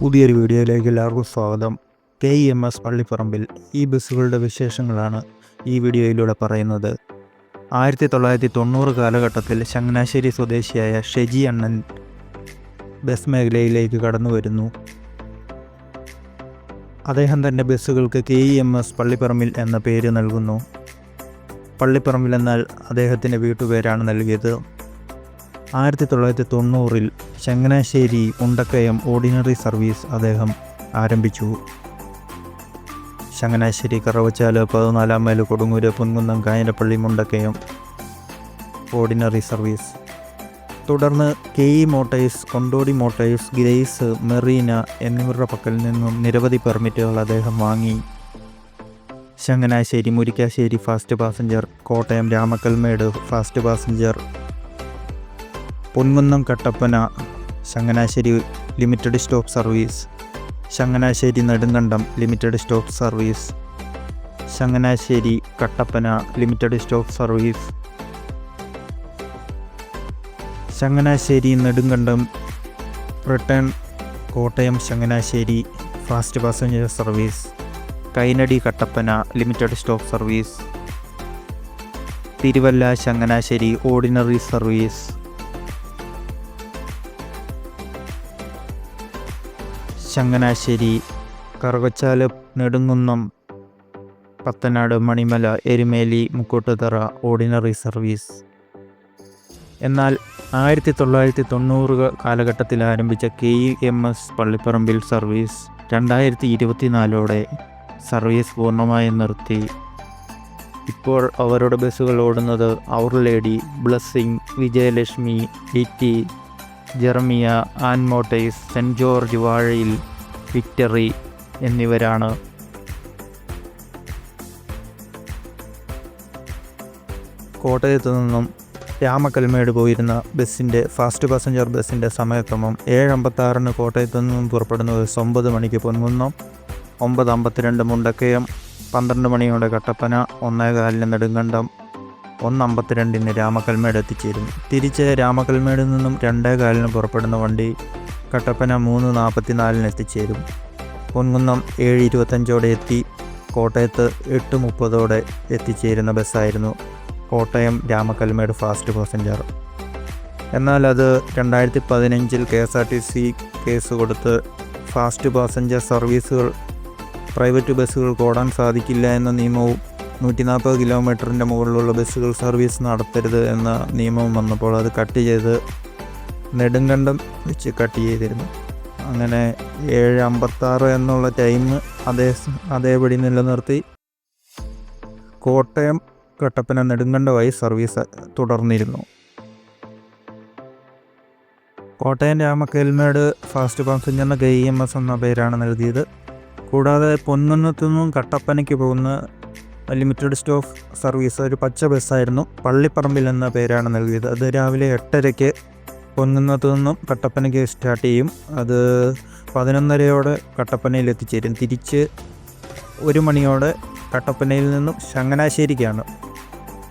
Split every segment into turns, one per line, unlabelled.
പുതിയൊരു വീഡിയോയിലേക്ക് എല്ലാവർക്കും സ്വാഗതം. K E M S Pallipparambil ഈ ബസ്സുകളുടെ വിശേഷങ്ങളാണ് ഈ വീഡിയോയിലൂടെ പറയുന്നത്. ആയിരത്തി തൊള്ളായിരത്തി തൊണ്ണൂറ് കാലഘട്ടത്തിൽ ചങ്ങനാശ്ശേരി സ്വദേശിയായ ഷെജി അണ്ണൻ ബസ് മേഖലയിലേക്ക് കടന്നു വരുന്നു. അദ്ദേഹം തന്റെ ബസ്സുകൾക്ക് K E M S Pallipparambil എന്ന പേര് നൽകുന്നു. പള്ളിപ്പറമ്പിൽ എന്നാൽ അദ്ദേഹത്തിന്റെ വീട്ടുപേരാണ് നൽകിയത്. ആയിരത്തി തൊള്ളായിരത്തി തൊണ്ണൂറിൽ ചങ്ങനാശ്ശേരി ഉണ്ടക്കയം ഓർഡിനറി സർവീസ് അദ്ദേഹം ആരംഭിച്ചു. ചങ്ങനാശ്ശേരി കറവച്ചാൽ പതിനാലാം mile Kodungoor Ponkunnam Kanjirappally Mundakayam ordinary service. തുടർന്ന് K E Motors Kondody Motors Grace Marina എന്നിവരുടെ പക്കൽ നിന്നും നിരവധി പെർമിറ്റുകൾ അദ്ദേഹം വാങ്ങി. Changanassery Murikkassery fast passenger Kottayam Ramakkalmedu fast passenger Ponkunnam Kattappana Changanassery limited stop service Changanassery Nedumkandam limited stop service Changanassery Kattappana limited stop service Changanassery Nedumkandam return Kottayam Changanassery fast passenger service Kainady Kattappana limited stop service Thiruvalla Changanassery ordinary service Changanassery Karukachal Nedumkunnam Pathanad Manimala Erumeli Mukkoottuthara ordinary service. എന്നാൽ ആയിരത്തി തൊള്ളായിരത്തി തൊണ്ണൂറ് കാലഘട്ടത്തിൽ ആരംഭിച്ച K E M S Pallipparambil service രണ്ടായിരത്തി ഇരുപത്തിനാലോടെ service പൂർണമായി നിർത്തി. ഇപ്പോൾ അവരുടെ ബസ്സുകൾ ഓടുന്നത് അവർ Lady Blessing Vijayalakshmi E T Jeremiah Ann Motors Saint George Vazhayil Victory എന്നിവരാണ്. കോട്ടയത്തു നിന്നും രാമക്കൽമേട് പോയിരുന്ന ബസ്സിന്റെ ഫാസ്റ്റ് പാസഞ്ചർ ബസ്സിന്റെ സമയക്രമം ഏഴ് അമ്പത്താറിന് കോട്ടയത്തു നിന്നും പുറപ്പെടുന്ന ബസ് ഒമ്പത് മണിക്ക് പൊൻകുന്നം ഒമ്പത് അമ്പത്തിരണ്ട് മുണ്ടക്കയം പന്ത്രണ്ട് മണിയോടെ കട്ടപ്പന ഒന്നേകാലിന് നെടുങ്കണ്ടം. ഒന്ന് അമ്പത്തിരണ്ടിന് രാമക്കൽമേട് എത്തിച്ചേരുന്നു. തിരിച്ച് രാമക്കൽമേടിൽ നിന്നും രണ്ടേ കാലിന് പുറപ്പെടുന്ന വണ്ടി കട്ടപ്പന മൂന്ന് നാൽപ്പത്തിനാലിന് എത്തിച്ചേരും. പൊൻകുന്നം ഏഴ് ഇരുപത്തഞ്ചോടെ എത്തി. കോട്ടയത്ത് എട്ട് മുപ്പതോടെ എത്തിച്ചേരുന്ന ബസ്സായിരുന്നു കോട്ടയം രാമക്കൽമേട് ഫാസ്റ്റ് പാസഞ്ചർ. എന്നാൽ അത് രണ്ടായിരത്തി പതിനഞ്ചിൽ K S R T C case കൊടുത്ത് ഫാസ്റ്റ് പാസഞ്ചർ സർവീസുകൾ പ്രൈവറ്റ് ബസ്സുകൾക്ക് ഓടാൻ സാധിക്കില്ല എന്ന നിയമവും നൂറ്റി നാൽപ്പത് കിലോമീറ്ററിന്റെ മുകളിലുള്ള ബസ്സുകൾ സർവീസ് നടത്തരുത് എന്ന നിയമം വന്നപ്പോൾ അത് കട്ട് ചെയ്ത് നെടുങ്കണ്ടം വെച്ച് കട്ട് ചെയ്തിരുന്നു. അങ്ങനെ ഏഴ് അമ്പത്താറ് എന്നുള്ള ടൈം അതേ അതേപടി നിലനിർത്തി. കോട്ടയം കട്ടപ്പന നെടുങ്കണ്ടമായി സർവീസ് തുടർന്നിരുന്നു. കോട്ടയം രാമക്കേൽമേട് ഫാസ്റ്റ് പാസഞ്ചറിന് കെ ഇ എം എസ് എന്ന പേരാണ് നൽകിയത്. കൂടാതെ പൊന്നുന്നത്തു നിന്നും കട്ടപ്പനയ്ക്ക് പോകുന്ന ലിമിറ്റഡ് സ്റ്റോഫ് സർവീസ് ഒരു പച്ച ബസ്സായിരുന്നു. പള്ളിപ്പറമ്പിൽ എന്ന പേരാണ് നൽകിയത്. അത് രാവിലെ എട്ടരയ്ക്ക് പൊൻകുന്നത്തു നിന്നും കട്ടപ്പനയ്ക്ക് സ്റ്റാർട്ട് ചെയ്യും. അത് പതിനൊന്നരയോടെ കട്ടപ്പനയിൽ എത്തിച്ചേരും. തിരിച്ച് ഒരു മണിയോടെ കട്ടപ്പനയിൽ നിന്നും ചങ്ങനാശ്ശേരിക്കാണ്.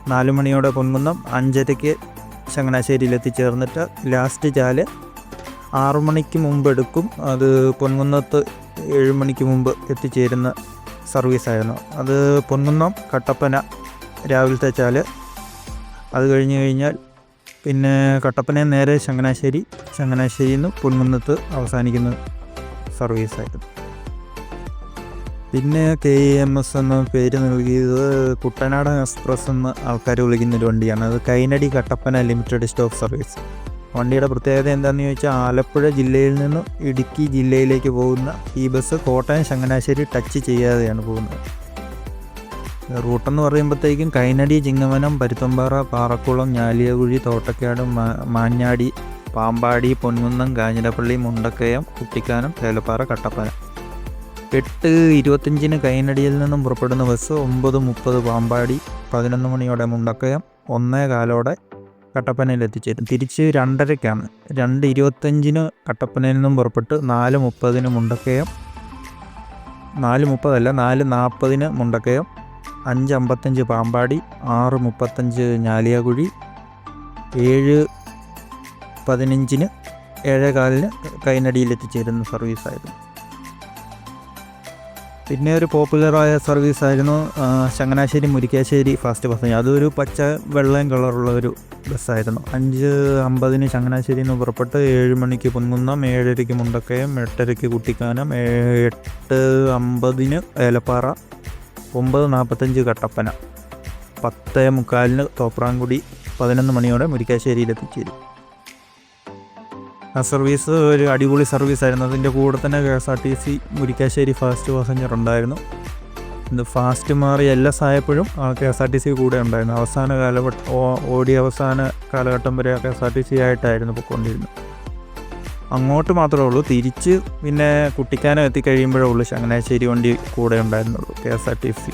നാല് മണിയോടെ പൊൻകുന്നം അഞ്ചരയ്ക്ക് ചങ്ങനാശ്ശേരിയിൽ എത്തിച്ചേർന്നിട്ട് ലാസ്റ്റ് ചാൽ ആറു മണിക്ക് മുമ്പ് എടുക്കും അത് പൊൻകുന്നത്ത് ഏഴ് മണിക്ക് മുമ്പ് എത്തിച്ചേരുന്ന സർവീസായിരുന്നു. അത് പൊന്നുന്നം കട്ടപ്പന രാവിലത്തെ ചാൽ. അത് കഴിഞ്ഞ് കഴിഞ്ഞാൽ പിന്നെ കട്ടപ്പന നേരെ ചങ്ങനാശ്ശേരി ചങ്ങനാശ്ശേരിയിൽ നിന്ന് പൊൻകുന്നത്ത് അവസാനിക്കുന്ന സർവീസായിരുന്നു. പിന്നെ കെ എം എസ് എന്ന പേര് നൽകിയത് കുട്ടനാടൻ എക്സ്പ്രസ് എന്ന് ആൾക്കാർ വിളിക്കുന്ന ഒരു വണ്ടിയാണ്. അത് Kainady Kattappana limited stop service. വണ്ടിയുടെ പ്രത്യേകത എന്താണെന്ന് ചോദിച്ചാൽ ആലപ്പുഴ ജില്ലയിൽ നിന്നും ഇടുക്കി ജില്ലയിലേക്ക് പോകുന്ന ഈ ബസ് കോട്ടയം ചങ്ങനാശ്ശേരി ടച്ച് ചെയ്യാതെയാണ് പോകുന്നത്. റൂട്ടെന്ന് പറയുമ്പോഴത്തേക്കും കൈനടി ചിങ്ങവനം പരുത്തമ്പാറ പാറക്കുളം ഞാലിയകുഴി തോട്ടക്കാട് മാഞ്ഞാടി പാമ്പാടി പൊൻകുന്നം കാഞ്ഞിരപ്പള്ളി മുണ്ടക്കയം കുട്ടിക്കാനം തേലപ്പാറ കട്ടപ്പന. എട്ട് ഇരുപത്തഞ്ചിന് കൈനടിയിൽ നിന്നും പുറപ്പെടുന്ന ബസ് ഒമ്പത് മുപ്പത് പാമ്പാടി പതിനൊന്ന് മണിയോടെ മുണ്ടക്കയം ഒന്നേ കാലോടെ കട്ടപ്പനയിൽ എത്തിച്ചേരും. തിരിച്ച് രണ്ടരയ്ക്കാണ്. രണ്ട് ഇരുപത്തഞ്ചിന് കട്ടപ്പനയിൽ നിന്നും പുറപ്പെട്ട് നാല് മുപ്പതിന് മുണ്ടക്കയം. നാല് മുപ്പതല്ല നാല് നാൽപ്പതിന് മുണ്ടക്കയം. അഞ്ച് അമ്പത്തഞ്ച് പാമ്പാടി ആറ് മുപ്പത്തഞ്ച് ഞാലിയാകുഴി ഏഴ് പതിനഞ്ചിന് ഏഴേകാലിന് കൈനടിയിൽ എത്തിച്ചേരുന്ന സർവീസായിരുന്നു പിന്നെ ഒരു പോപ്പുലറായ സർവീസായിരുന്നു ചങ്ങനാശ്ശേരി മുരിക്കാശ്ശേരി ഫാസ്റ്റ് ബസ് അതൊരു പച്ച വെള്ളയും കളറുള്ള ഒരു ബസ്സായിരുന്നു. അഞ്ച് അമ്പതിന് ചങ്ങനാശ്ശേരിയിൽ നിന്ന് പുറപ്പെട്ട് ഏഴ് മണിക്ക് പൊൻകുന്നം ഏഴരയ്ക്ക് മുണ്ടക്കയം എട്ടരയ്ക്ക് കുട്ടിക്കാനം എട്ട് അമ്പതിന് ഏലപ്പാറ ഒമ്പത് നാൽപ്പത്തഞ്ച് കട്ടപ്പന പത്ത് മുക്കാലിന് തോപ്രാങ്കുടി പതിനൊന്ന് മണിയോടെ മുരിക്കാശ്ശേരിയിൽ എത്തിച്ചേരും ആ സർവീസ് ഒരു അടിപൊളി സർവീസ് ആയിരുന്നു അതിന്റെ കൂടെ തന്നെ K S R T C Murikkassery fast passenger ഉണ്ടായിരുന്നു. ഇത് ഫാസ്റ്റ് മാറി L S ആയപ്പോഴും K S R T C കൂടെ ഉണ്ടായിരുന്നു. അവസാന കാലഘട്ടം ഓടി അവസാന കാലഘട്ടം വരെ K S R T C ആയിട്ടായിരുന്നു പൊയ്ക്കൊണ്ടിരുന്നത് അങ്ങോട്ട് മാത്രമേ ഉള്ളൂ. തിരിച്ച് പിന്നെ കുട്ടിക്കാനം എത്തിക്കഴിയുമ്പോഴേ ഉള്ളൂ ചങ്ങനാശ്ശേരി വണ്ടി കൂടെ ഉണ്ടായിരുന്നുള്ളൂ K S R T C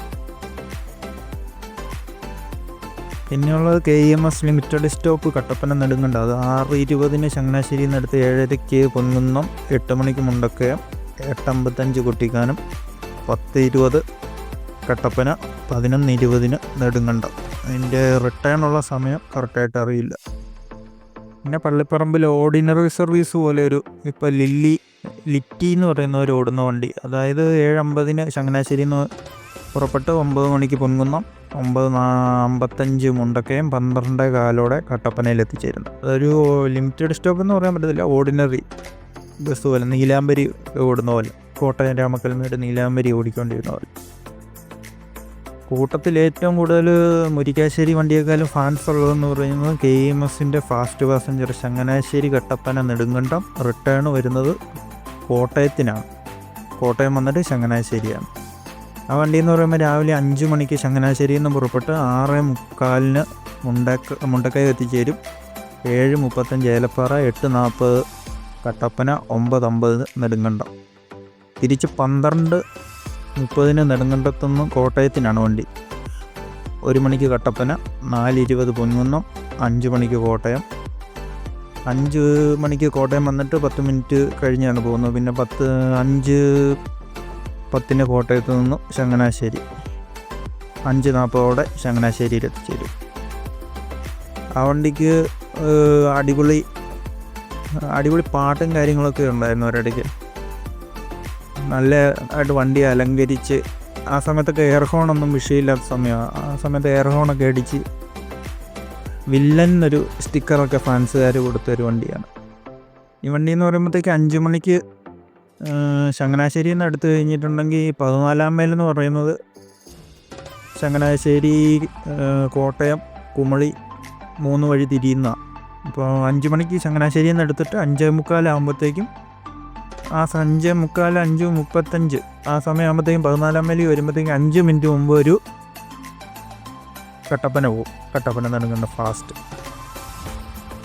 പിന്നെയുള്ളത് K E M S limited stop Kattappana നെടുങ്ങണ്ട അത് ആറ് ഇരുപതിന് ചങ്ങനാശ്ശേരിയിൽ നിന്ന് ഏഴരയ്ക്ക് പൊൻകുന്നം എട്ട് മണിക്ക് മുണ്ടക്കയം എട്ടമ്പത്തഞ്ച് കുട്ടിക്കാനം പത്ത് ഇരുപത് കട്ടപ്പന പതിനൊന്ന് ഇരുപതിന് നെടുങ്കണ്ടം. അതിന്റെ റിട്ടേൺ ഉള്ള സമയം കറക്റ്റായിട്ട് അറിയില്ല. പിന്നെ പള്ളിപ്പറമ്പിൽ ഓർഡിനറി സർവീസ് പോലെ ഒരു ഇപ്പോൾ ലില്ലി ലിറ്റി എന്ന് പറയുന്ന ഒരു ഓടുന്ന വണ്ടി. അതായത് ഏഴ് അമ്പതിന് ചങ്ങനാശ്ശേരിയിൽ നിന്ന് പുറപ്പെട്ട് ഒമ്പത് മണിക്ക് പൊൻകുന്നം ഒമ്പത് അമ്പത്തഞ്ച് മുണ്ടക്കയും പന്ത്രണ്ട് കാലോടെ കട്ടപ്പനയിൽ എത്തിച്ചേരുന്നു. അതൊരു ലിമിറ്റഡ് സ്റ്റോപ്പ് എന്ന് പറയാൻ പറ്റത്തില്ല. ഓർഡിനറി ബസ് പോലെ നീലാംബരി ഓടുന്ന പോലെ കോട്ടയം രാമക്കൽമേട് നീലാംബരി ഓടിക്കൊണ്ടിരുന്ന പോലെ. കൂട്ടത്തിൽ ഏറ്റവും കൂടുതൽ മുരിക്കാശ്ശേരി വണ്ടിയേക്കാളും ഫാൻസ് ഉള്ളതെന്ന് പറയുന്നത് കെ എം എസിന്റെ fast passenger Changanassery Kattappana Nedumkandam return വരുന്നത് കോട്ടയത്തിനാണ്. കോട്ടയം വന്നിട്ട് ചങ്ങനാശ്ശേരിയാണ്. ആ വണ്ടി എന്ന് പറയുമ്പോൾ രാവിലെ അഞ്ച് മണിക്ക് ചങ്ങനാശ്ശേരിയിൽ നിന്ന് പുറപ്പെട്ട് ആറ് മുക്കാലിന് മുണ്ടക്ക മുണ്ടക്കൈ എത്തിച്ചേരും. ഏഴ് മുപ്പത്തഞ്ച് ഏലപ്പാറ എട്ട് നാൽപ്പത് കട്ടപ്പന ഒമ്പത് അമ്പത് നെടുങ്കണ്ടം. തിരിച്ച് പന്ത്രണ്ട് മുപ്പതിന് നെടുങ്കണ്ടത്തുനിന്ന് കോട്ടയത്തിനാണ് വണ്ടി. ഒരു മണിക്ക് കട്ടപ്പന നാല് ഇരുപത് പൊൻകുന്നം അഞ്ച് മണിക്ക് കോട്ടയം. അഞ്ച് മണിക്ക് കോട്ടയം വന്നിട്ട് പത്ത് മിനിറ്റ് കഴിഞ്ഞാണ് പോകുന്നത്. പിന്നെ പത്ത് അഞ്ച് പത്തിന് കോട്ടയത്ത് നിന്നും ചങ്ങനാശ്ശേരി. അഞ്ച് നാൽപ്പതോടെ ചങ്ങനാശ്ശേരിയിൽ എത്തിച്ചേരും. ആ വണ്ടിക്ക് അടിപൊളി അടിപൊളി പാട്ടും കാര്യങ്ങളൊക്കെ ഉണ്ടായിരുന്നു ഒരിടയ്ക്ക് നല്ല ആയിട്ട് വണ്ടി അലങ്കരിച്ച് ആ സമയത്തൊക്കെ എയർ ഹോണൊന്നും വിഷയമില്ലാത്ത സമയമാണ് ആ സമയത്ത് എയർ ഹോണൊക്കെ അടിച്ച് വില്ലൻ എന്നൊരു സ്റ്റിക്കറൊക്കെ ഫാൻസുകാർ കൊടുത്തൊരു വണ്ടിയാണ്. ഈ വണ്ടി എന്ന് പറയുമ്പോഴത്തേക്ക് അഞ്ച് മണിക്ക് ചങ്ങനാശ്ശേരി നിന്ന് എടുത്തു കഴിഞ്ഞിട്ടുണ്ടെങ്കിൽ പതിനാലാം മൈൽ എന്ന് പറയുന്നത് ചങ്ങനാശ്ശേരി കോട്ടയം കുമളി മൂന്ന് വഴി തിരിയുന്ന അപ്പോൾ അഞ്ച് മണിക്ക് ചങ്ങനാശ്ശേരിയിൽ നിന്ന് എടുത്തിട്ട് അഞ്ചേ മുക്കാലാകുമ്പോഴത്തേക്കും ആ അഞ്ച് മുക്കാൽ അഞ്ച് മുപ്പത്തഞ്ച്. ആ സമയമാകുമ്പോഴത്തേക്കും പതിനാലാം മൈലി വരുമ്പോഴത്തേക്കും അഞ്ച് മിനിറ്റ് മുമ്പ് ഒരു കട്ടപ്പന പോകും കട്ടപ്പന നെടുങ്കണ്ട ഫാസ്റ്റ്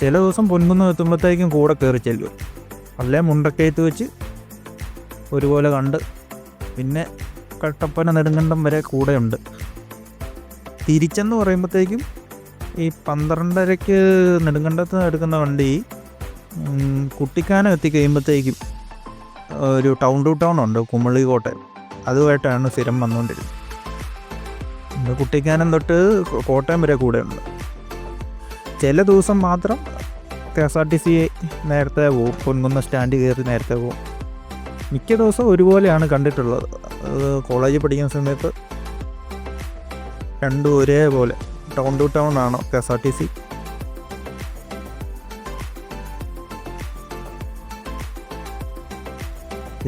ചില ദിവസം പൊൻകുന്നം എത്തുമ്പോഴത്തേക്കും കൂടെ കയറി ചെല്ലും. അല്ലേ മുണ്ടക്കയത്ത് വെച്ച് ഒരുപോലെ കണ്ട് പിന്നെ കട്ടപ്പന നെടുങ്കണ്ടം വരെ കൂടെയുണ്ട്. തിരിച്ചെന്ന് പറയുമ്പോഴത്തേക്കും ഈ പന്ത്രണ്ടരയ്ക്ക് നെടുങ്കണ്ടത്ത് എടുക്കുന്ന വണ്ടി കുട്ടിക്കാനം എത്തിക്കഴിയുമ്പോഴത്തേക്കും ഒരു ടൗൺ ടു ടൗൺ ഉണ്ട് കുമളി കോട്ടയം. അതുമായിട്ടാണ് സ്ഥിരം വന്നുകൊണ്ടിരുന്നത്. കുട്ടിക്കാനം തൊട്ട് കോട്ടയം വരെ കൂടെ ഉണ്ട് ചില ദിവസം മാത്രം K S R T C നേരത്തെ പോകും പൊൻകുന്ന സ്റ്റാൻഡ് കയറി നേരത്തെ പോകും മിക്ക ദിവസവും ഒരുപോലെയാണ് കണ്ടിട്ടുള്ളത്. കോളേജിൽ പഠിക്കുന്ന സമയത്ത് രണ്ടും ഒരേപോലെ ടൗൺ ടു ടൗൺ ആണോ K S R T C?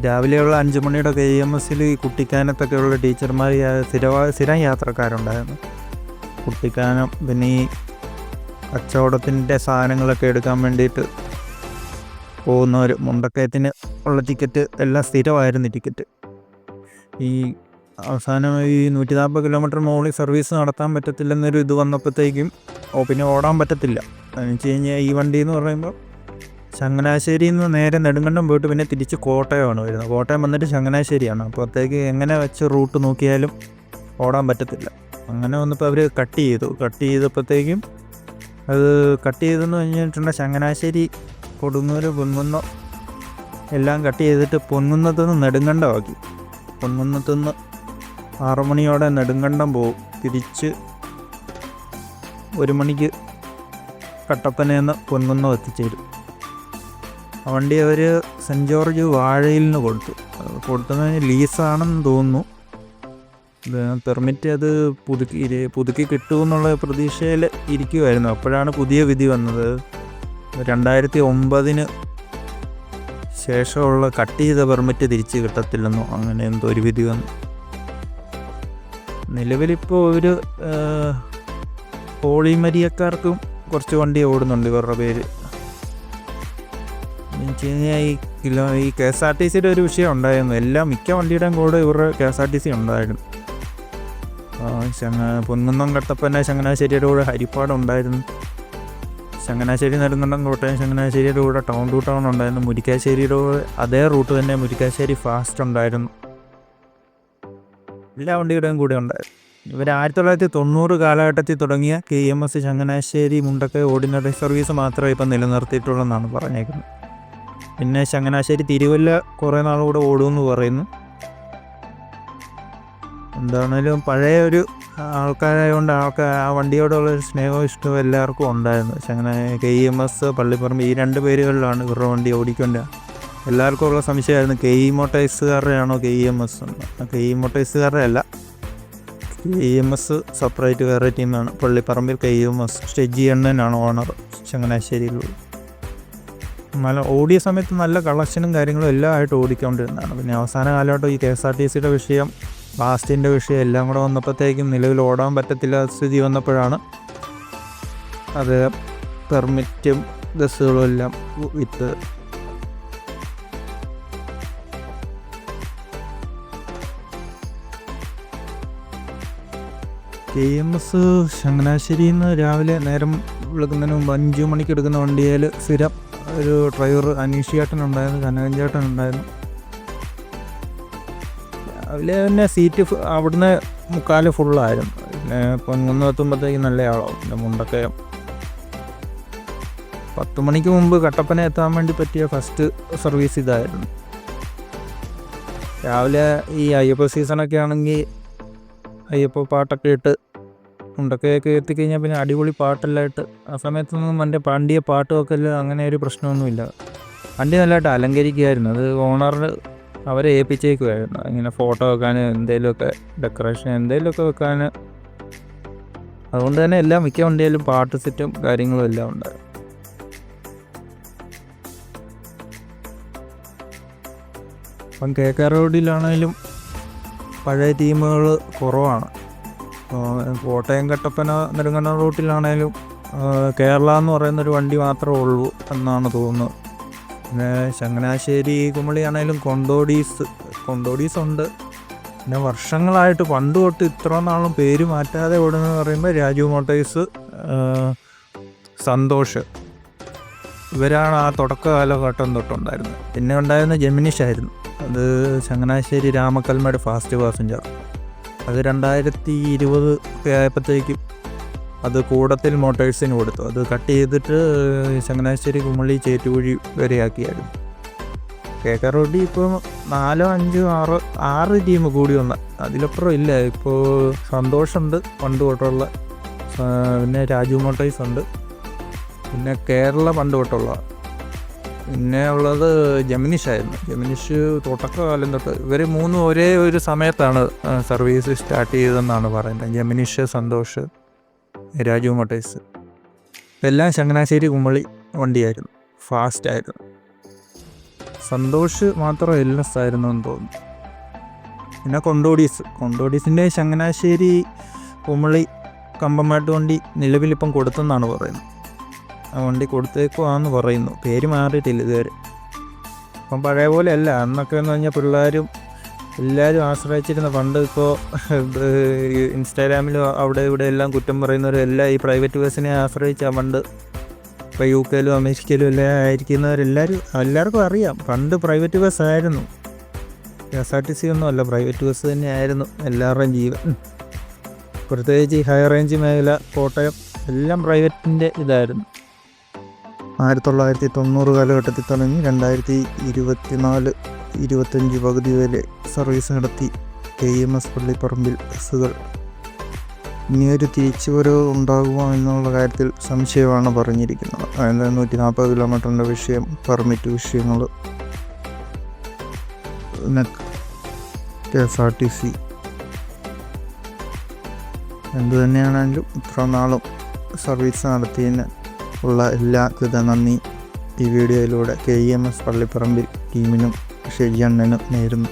രാവിലെയുള്ള അഞ്ച് മണിയുടെ കെ എം എസ്സിൽ കുട്ടിക്കാനത്തൊക്കെയുള്ള ടീച്ചർമാർ സ്ഥിരവാ സ്ഥിരം യാത്രക്കാരുണ്ടായിരുന്നു. കുട്ടിക്കാനം പിന്നെ ഈ കച്ചവടത്തിന്റെ സാധനങ്ങളൊക്കെ എടുക്കാൻ വേണ്ടിയിട്ട് പോകുന്നവർ മുണ്ടക്കയത്തിന് ഉള്ള ടിക്കറ്റ് എല്ലാം സ്ഥിരമായിരുന്നു ടിക്കറ്റ്. ഈ അവസാനം ഈ നൂറ്റി നാൽപ്പത് കിലോമീറ്റർ മുകളിൽ സർവീസ് നടത്താൻ പറ്റത്തില്ലെന്നൊരു ഇത് വന്നപ്പോഴത്തേക്കും ഓ പിന്നെ ഓടാൻ പറ്റത്തില്ല. എന്ന് വെച്ച് കഴിഞ്ഞാൽ ഈ വണ്ടി എന്ന് പറയുമ്പോൾ ചങ്ങനാശ്ശേരിയിൽ നിന്ന് നേരെ നെടുങ്കണ്ടം പോയിട്ട് പിന്നെ തിരിച്ച് കോട്ടയമാണ് വരുന്നത്. കോട്ടയം വന്നിട്ട് ചങ്ങനാശ്ശേരിയാണ്. അപ്പോഴത്തേക്ക് എങ്ങനെ വെച്ച് റൂട്ട് നോക്കിയാലും ഓടാൻ പറ്റത്തില്ല. അങ്ങനെ വന്നപ്പോൾ അവർ കട്ട് ചെയ്തു. കട്ട് ചെയ്തപ്പോഴത്തേക്കും അത് കട്ട് ചെയ്തെന്ന് കഴിഞ്ഞിട്ടുണ്ടെങ്കിൽ ചങ്ങനാശ്ശേരി കൊടുങ്ങൂർ പൊന്മുന്നോ എല്ലാം കട്ട് ചെയ്തിട്ട് പൊൻകുന്നത്ത് നിന്ന് നെടുങ്കണ്ടമാക്കി. പൊൻകുന്നത്ത് നിന്ന് ആറു മണിയോടെ നെടുങ്കണ്ടം പോവും. തിരിച്ച് ഒരു മണിക്ക് കട്ടപ്പനയിൽ നിന്ന് പൊൻകുന്നം എത്തിച്ചേരും. വണ്ടി അവർ സെന്റ് ജോർജ് വാഴയിൽ നിന്ന് കൊടുത്തു. കൊടുത്തതിന് ലീസാണെന്ന് തോന്നുന്നു. പെർമിറ്റ് അത് പുതുക്കി പുതുക്കി കിട്ടുമെന്നുള്ള പ്രതീക്ഷയിൽ ഇരിക്കുമായിരുന്നു അപ്പോഴാണ് പുതിയ വിധി വന്നത്. രണ്ടായിരത്തി ഒമ്പതിന് ശേഷമുള്ള കട്ട് ചെയ്ത പെർമിറ്റ് തിരിച്ച് കിട്ടത്തില്ലെന്നോ അങ്ങനെ എന്തോ ഒരു വിധി വന്നു. നിലവിലിപ്പോൾ ഒരു പോളിമരിയക്കാർക്കും കുറച്ച് വണ്ടി ഓടുന്നുണ്ട് ഇവരുടെ പേര്. കഴിഞ്ഞാൽ ഈ ഈ കെ എസ് ആർ ടി സിയുടെ ഒരു വിഷയം ഉണ്ടായിരുന്നു എല്ലാ മിക്ക വണ്ടിയുടെയും കൂടെ ഇവരുടെ K S R T C ഉണ്ടായിരുന്നു. ചങ്ങ പൊന്നുന്നം കട്ടപ്പന ചങ്ങനാശ്ശേരിയുടെ കൂടെ ഹരിപ്പാട് ഉണ്ടായിരുന്നു. ചങ്ങനാശ്ശേരി നെടുങ്കണ്ടം കോട്ടയം ചങ്ങനാശ്ശേരിയുടെ കൂടെ ടൗൺ ടു ടൗൺ ഉണ്ടായിരുന്നു. മുരിക്കാശ്ശേരിയുടെ കൂടെ അതേ റൂട്ട് തന്നെ മുരിക്കാശ്ശേരി ഫാസ്റ്റ് ഉണ്ടായിരുന്നു. എല്ലാ വണ്ടിയുടെയും കൂടെ ഉണ്ടായിരുന്നു. ഇവർ ആയിരത്തി തൊള്ളായിരത്തി തൊണ്ണൂറ് കാലഘട്ടത്തിൽ തുടങ്ങിയ K M S Changanassery Mundakkai ordinary service മാത്രമേ ഇപ്പം നിലനിർത്തിയിട്ടുള്ളൂ എന്നാണ് പറഞ്ഞേക്കുന്നത്. പിന്നെ ചങ്ങനാശ്ശേരി തിരുവല്ല കുറേ നാളുകൂടെ ഓടുമെന്ന് പറയുന്നു. എന്താണേലും പഴയ ഒരു ആൾക്കാരായതുകൊണ്ട് ആൾക്കാർ ആ വണ്ടിയോടുള്ള ഒരു സ്നേഹവും ഇഷ്ടവും എല്ലാവർക്കും ഉണ്ടായിരുന്നു. അങ്ങനെ K E M S Pallipparambu ഈ രണ്ട് പേരുകളിലാണ് ഇവരുടെ വണ്ടി ഓടിക്കൊണ്ട് എല്ലാവർക്കും ഉള്ള സംശയമായിരുന്നു കെ ഇ മോട്ടൈസുകാരുടെ ആണോ K E M S K E മോട്ടൈസുകാരുടെ അല്ല K E M S separate വേറെ ടീമാണ്. Pallipparambil K E M S സ്റ്റെജി എണ്ണനാണ് ഓണർ ചങ്ങനാശ്ശേരിയിലുള്ളത്. നല്ല ഓടിയ സമയത്ത് നല്ല കളക്ഷനും കാര്യങ്ങളും എല്ലാം ആയിട്ട് ഓടിക്കൊണ്ടിരുന്നതാണ്. പിന്നെ അവസാന കാലഘട്ടം ഈ കെ എസ് ആർ ടി സിയുടെ വിഷയം ബാസ്റ്റിന്റെ വിഷയം എല്ലാം കൂടെ വന്നപ്പോഴത്തേക്കും നിലവിൽ ഓടാൻ പറ്റത്തില്ല സ്ഥിതി വന്നപ്പോഴാണ് അത് പെർമിറ്റും ബസ്സുകളും എല്ലാം വിത്ത്. കെ എം എസ് ചങ്ങനാശ്ശേരിയിൽ നിന്ന് രാവിലെ നേരം വിളിക്കുന്നതിന് മുമ്പ് അഞ്ച് മണിക്ക് എടുക്കുന്ന വണ്ടിയിൽ സ്ഥിരം ഒരു ഡ്രൈവർ അനീഷ് ചേട്ടൻ ഉണ്ടായിരുന്നു കനകൻ ചേട്ടൻ ഉണ്ടായിരുന്നു രാവിലെ തന്നെ സീറ്റ് അവിടുന്ന് മുക്കാൽ ഫുള്ളായിരുന്നു പിന്നെ പൊൻകുന്ന് എത്തുമ്പോഴത്തേക്ക് നല്ല ആളാവും പിന്നെ മുണ്ടൊക്കെ പത്ത് മണിക്ക് മുമ്പ് കട്ടപ്പന എത്താൻ വേണ്ടി പറ്റിയ ഫസ്റ്റ് സർവീസ് ഇതായിരുന്നു. രാവിലെ ഈ അയ്യപ്പ സീസണൊക്കെ ആണെങ്കിൽ അയ്യപ്പ പാട്ടൊക്കെ ഇട്ട് മുണ്ടക്കയൊക്കെ എത്തിക്കഴിഞ്ഞാൽ പിന്നെ അടിപൊളി പാട്ടെല്ലായിട്ട്. ആ സമയത്തൊന്നും എന്റെ വണ്ടിയെ പാട്ടുമൊക്കെ വെക്കൽ അങ്ങനെ ഒരു പ്രശ്നമൊന്നുമില്ല. വണ്ടി നല്ലതായിട്ട് അലങ്കരിക്കുമായിരുന്നു അത് ഓണറിൽ അവരെ ഏൽപ്പിച്ചേക്കുമായിരുന്നു ഇങ്ങനെ ഫോട്ടോ വെക്കാൻ എന്തെങ്കിലുമൊക്കെ ഡെക്കറേഷൻ എന്തെങ്കിലുമൊക്കെ വെക്കാൻ അതുകൊണ്ട് തന്നെ എല്ലാം മിക്ക വണ്ടിയിലും പാട്ട് സെറ്റും കാര്യങ്ങളും എല്ലാം ഉണ്ട്. അപ്പം കെ കെ റോഡിലാണെങ്കിലും പഴയ ടീമുകൾ കുറവാണ്. കോട്ടയം കട്ടപ്പന നെടുങ്കണ്ണ റൂട്ടിലാണേലും കേരള എന്ന് പറയുന്നൊരു വണ്ടി മാത്രമേ ഉള്ളൂ എന്നാണ് തോന്നുന്നത്. പിന്നെ ചങ്ങനാശ്ശേരി കുമളി ആണേലും കൊണ്ടോടീസ് കൊണ്ടോടീസ് ഉണ്ട് പിന്നെ വർഷങ്ങളായിട്ട് പണ്ട് തൊട്ട് ഇത്ര നാളും പേര് മാറ്റാതെ ഓടുന്നതെന്ന് പറയുമ്പോൾ രാജു മോട്ടേഴ്സ് സന്തോഷ്. ഇവരാണ് ആ തുടക്ക കാലഘട്ടം തൊട്ടുണ്ടായിരുന്നത്. പിന്നെ ഉണ്ടായിരുന്ന ജെമിനിഷായിരുന്നു. അത് ചങ്ങനാശ്ശേരി രാമക്കൽമയുടെ ഫാസ്റ്റ് പാസഞ്ചർ. അത് രണ്ടായിരത്തി ഇരുപത് ഒക്കെ ആയപ്പോഴത്തേക്കും അത് കൂടത്തിൽ മോട്ടേഴ്സിന് കൊടുത്തു. അത് കട്ട് ചെയ്തിട്ട് ചങ്ങനാശ്ശേരി കുമളി ചേറ്റുകുഴി വരെയാക്കിയായിരുന്നു കേക്ക റോഡി ഇപ്പോൾ നാലോ അഞ്ചോ ആറോ ആറ് ടീം കൂടി വന്ന. അതിലപ്പുറം ഇല്ല. ഇപ്പോൾ സന്തോഷുണ്ട് പണ്ട് തൊട്ടുള്ള പിന്നെ രാജു മോട്ടേഴ്സ് ഉണ്ട്. പിന്നെ കേരള പണ്ട് തൊട്ടുള്ള പിന്നെ ഉള്ളത് ജമിനിഷ് ആയിരുന്നു. ജമിനിഷ് തുടക്കകാലം തൊട്ട് ഇവർ മൂന്നും ഒരേ ഒരു സമയത്താണ് സർവീസ് സ്റ്റാർട്ട് ചെയ്തതെന്നാണ് പറയുന്നത്. ജമിനിഷ് സന്തോഷ് രാജു മൊട്ടേഴ്സ്. എല്ലാം ചങ്ങനാശ്ശേരി കുമളി വണ്ടിയായിരുന്നു. ഫാസ്റ്റ് ആയിരുന്നു. സന്തോഷ് മാത്രം എൽ എസ് ആയിരുന്നു എന്ന് തോന്നുന്നു. പിന്നെ കൊണ്ടോടീസ്. കൊണ്ടോടീസിന്റെ ചങ്ങനാശ്ശേരി കുമളി കമ്പമാട്ട് വണ്ടി നിലവിലിപ്പം കൊടുത്തെന്നാണ് പറയുന്നത്. ആ വണ്ടി കൊടുത്തേക്കുവാന്ന് പറയുന്നു. പേര് മാറിയിട്ടില്ല ഇതുവരെ. അപ്പം പഴയ പോലെ അല്ല അന്നൊക്കെ എന്ന് പറഞ്ഞാൽ പിള്ളേരും എല്ലാവരും ആശ്രയിച്ചിരുന്ന പണ്ട് ഇപ്പോൾ ഇൻസ്റ്റാഗ്രാമിലും അവിടെ ഇവിടെ എല്ലാം കുറ്റം പറയുന്നവരും എല്ലാം ഈ പ്രൈവറ്റ് ബസ്സിനെ ആശ്രയിച്ചാണ് പണ്ട്. ഇപ്പോൾ യു കെയിലും അമേരിക്കയിലും എല്ലാം ആയിരിക്കുന്നവരെല്ലാവരും എല്ലാവർക്കും അറിയാം. പണ്ട് private ബസ്സായിരുന്നു. K S R T C ഒന്നും അല്ല. പ്രൈവറ്റ് ബസ് തന്നെയായിരുന്നു എല്ലാവരുടെയും ജീവൻ. പ്രത്യേകിച്ച് ഈ ഹൈ റേഞ്ച് മേഖല കോട്ടയം എല്ലാം പ്രൈവറ്റിന്റെ ഇതായിരുന്നു. ആയിരത്തി തൊള്ളായിരത്തി തൊണ്ണൂറ് കാലഘട്ടത്തിൽ തുടങ്ങി രണ്ടായിരത്തി ഇരുപത്തിനാല് ഇരുപത്തഞ്ച് പകുതി വരെ സർവീസ് നടത്തി കെ എം എസ് പള്ളിപ്പറമ്പിൽ ബസ്സുകൾ. ഇനിയൊരു തിരിച്ചുവരവ് ഉണ്ടാകുമോ എന്നുള്ള കാര്യത്തിൽ സംശയമാണ് പറഞ്ഞിരിക്കുന്നത്. അതായത് നൂറ്റി നാൽപ്പത് കിലോമീറ്ററിന്റെ വിഷയം പെർമിറ്റ് വിഷയങ്ങൾ K S R T C. എന്തു തന്നെയാണെങ്കിലും ഇത്ര നാളും സർവീസ് നടത്തിയതിന് ഉള്ള എല്ലാ കൃത നന്ദി. ഈ വീഡിയോയിലൂടെ K E M S Pallipparambil ടീമിനും ഷെജിയണ്ണനും നേരുന്നു.